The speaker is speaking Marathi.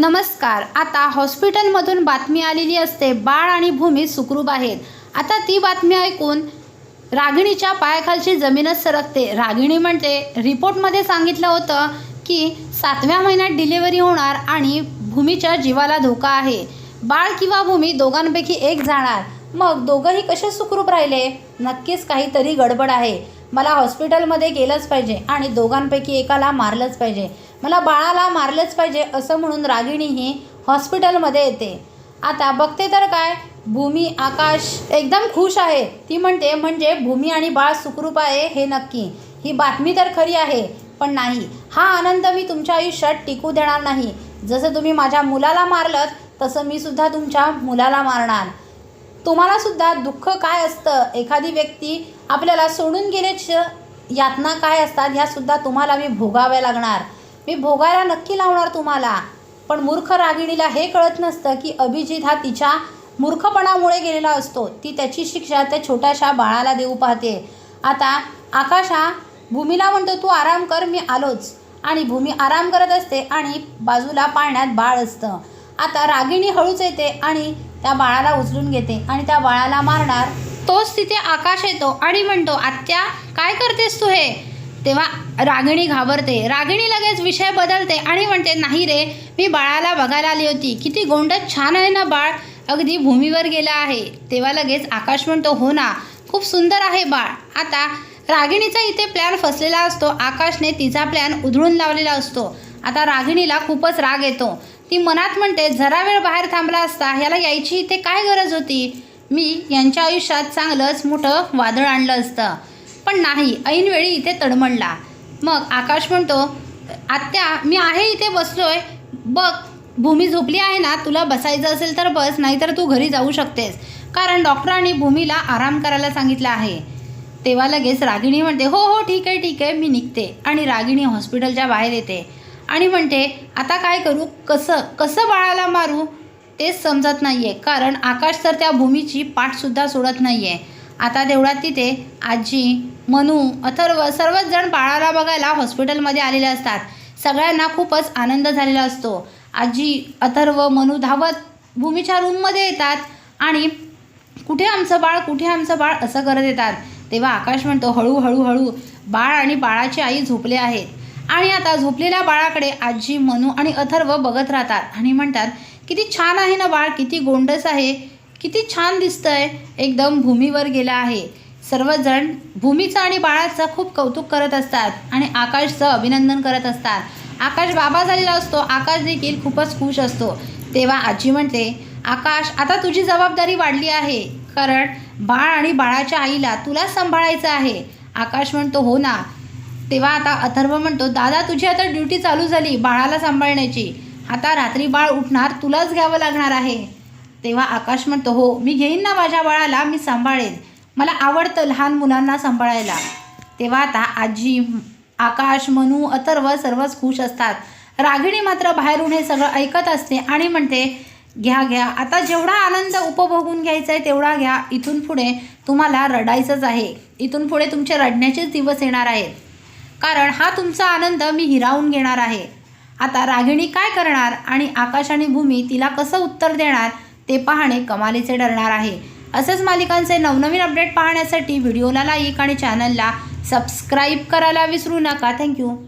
नमस्कार. आता हॉस्पिटलमधून बातमी आलेली असते बाळ आणि भूमी सुखरूप आहेत. आता ती बातमी ऐकून रागिणीच्या पायाखालची जमीनच सरकते. रागिणी म्हणते रिपोर्टमध्ये सांगितलं होतं की सातव्या महिन्यात डिलिव्हरी होणार आणि भूमीच्या जीवाला धोका आहे. बाळ किंवा भूमी दोघांपैकी एक जाणार. मग दोघंही कसे सुखरूप राहिले? नक्कीच काहीतरी गडबड आहे. मला हॉस्पिटलमध्ये गेलंच पाहिजे आणि दोघांपैकी एकाला मारलंच पाहिजे. मला बाळाला मारलंच पाहिजे असं म्हणून रागिणी ही हॉस्पिटलमध्ये येते. आता बघते तर काय? भूमी आकाश एकदम खुश आहे. ती म्हणते म्हणजे भूमी आणि बाळ सुखरूप आहे हे नक्की. ही बातमी तर खरी आहे पण नाही. हा आनंद मी तुमच्या आयुष्यात टिकू देणार नाही. जसं तुम्ही माझ्या मुलाला मारलं तसं मी सुद्धा तुमच्या मुलाला मारणार. तुम्हाला सुद्धा दुःख काय असतं? एखादी व्यक्ती आपल्याला सोडून गेल्याचं यातना काय असतात ह्या सुद्धा तुम्हाला मी भोगाव्या लागणार. मी भोगायला नक्की लावणार तुम्हाला. पण मूर्ख रागिणीला हे कळत नसतं की अभिजित हा तिच्या मूर्खपणामुळे गेलेला असतो. ती त्याची शिक्षा त्या छोट्याशा बाळाला देऊ पाहते. आता आकाश हा भूमीला म्हणतो तू आराम कर मी आलोच. आणि भूमी आराम करत असते आणि बाजूला पाळण्यात बाळ असतं. आता रागिणी हळूच येते आणि त्या बाळाला उचलून घेते आणि त्या बाळाला मारणार. तोच तिथे आकाश येतो आणि म्हणतो आत्या काय करतेस तू हे? तेव्हा रागिणी घाबरते. रागिणी लगेच विषय बदलते आणि म्हणते नाही रे मी बाळाला बघायला आली होती. किती गोंडत छान आहे ना बाळ. अगदी भूमीवर गेला आहे. तेव्हा लगेच आकाश म्हणतो हो ना खूप सुंदर आहे बाळ. आता रागिणीचा इथे प्लॅन फसलेला असतो. आकाशने तिचा प्लॅन उधळून लावलेला असतो. आता रागिणीला खूपच राग येतो. ती मनात म्हणते जरा वेळ बाहेर थांबला असता ह्याला यायची इथे काय गरज होती? मी यांच्या आयुष्यात चांगलंच मोठं वादळ आणलं असतं. पण नाही ऐनवेळी इथे तडमडला. मग आकाश म्हणतो आत्या मी आहे इथे बसलोय. बघ भूमी झोपली आहे ना तुला बसायचं असेल तर बस नाहीतर तू घरी जाऊ शकतेस. कारण डॉक्टरांनी भूमीला आराम करायला सांगितलं आहे. तेव्हा लगेच रागिणी म्हणते हो हो ठीक आहे ठीक आहे मी निघते. आणि रागिणी हॉस्पिटलच्या बाहेर येते. आणि म्हणते आता काय करू? कसं कसं बाळाला मारू? तेच समजत नाही आहे कारण आकाश तर त्या भूमीची पाठसुद्धा सोडत नाही आहे आता तेवढ्यात तिथे आजी मनू अथर्व सर्वच जण बाळाला बघायला हॉस्पिटलमध्ये आलेले असतात. सगळ्यांना खूपच आनंद झालेला असतो. आजी अथर्व मनू धावत भूमीच्या रूममध्ये येतात आणि कुठे आमचं बाळ? कुठे आमचं बाळ? असं करत येतात. तेव्हा आकाश म्हणतो हळूहळू हळू. बाळ आणि बाळाची आई झोपले आहेत. आणि आता झोपलेल्या बाळाकडे आजी मनू आणि अथर्व बघत राहतात आणि म्हणतात किती छान आहे ना बाळ किती गोंडस आहे किती छान दिसतंय एकदम भूमीवर गेला आहे. सर्वजण भूमीचं आणि बाळाचं खूप कौतुक करत असतात आणि आकाशचं अभिनंदन करत असतात. आकाश बाबा झालेला असतो आकाश देखील खूपच खुश असतो. तेव्हा आजी म्हणते आकाश आता तुझी जबाबदारी वाढली आहे कारण बाळ आणि बाळाच्या आईला तुलाच सांभाळायचं आहे. आकाश म्हणतो हो ना तेव्हा आता अथर्व म्हणतो दादा तुझी आता ड्युटी चालू झाली बाळाला सांभाळण्याची. आता रात्री बाळ उठणार तुलाच घ्यावं लागणार आहे. तेव्हा आकाश म्हणतो हो मी घेईन ना माझ्या बाळाला मी सांभाळेन. मला आवडतं लहान मुलांना सांभाळायला. तेव्हा आता आजी आकाश मनू अथर्व सर्वच खुश असतात. रागिणी मात्र बाहेरून हे सगळं ऐकत असते आणि म्हणते घ्या घ्या आता जेवढा आनंद उपभोगून घ्यायचा आहे तेवढा घ्या. इथून पुढे तुम्हाला रडायचंच आहे. इथून पुढे तुमचे रडण्याचेच दिवस येणार आहेत. कारण हा तुमचा आनंद मी हिरावून घेणार आहे. आता रागिणी काय करणार आणि आकाश आणि भूमी तिला कसं उत्तर देणार ते पाहणे कमालीचे ठरणार आहे. असेच मालिकांचे नवनवीन अपडेट पाहण्यासाठी व्हिडिओला लाईक आणि चॅनलला सबस्क्राईब करायला विसरू नका. थँक्यू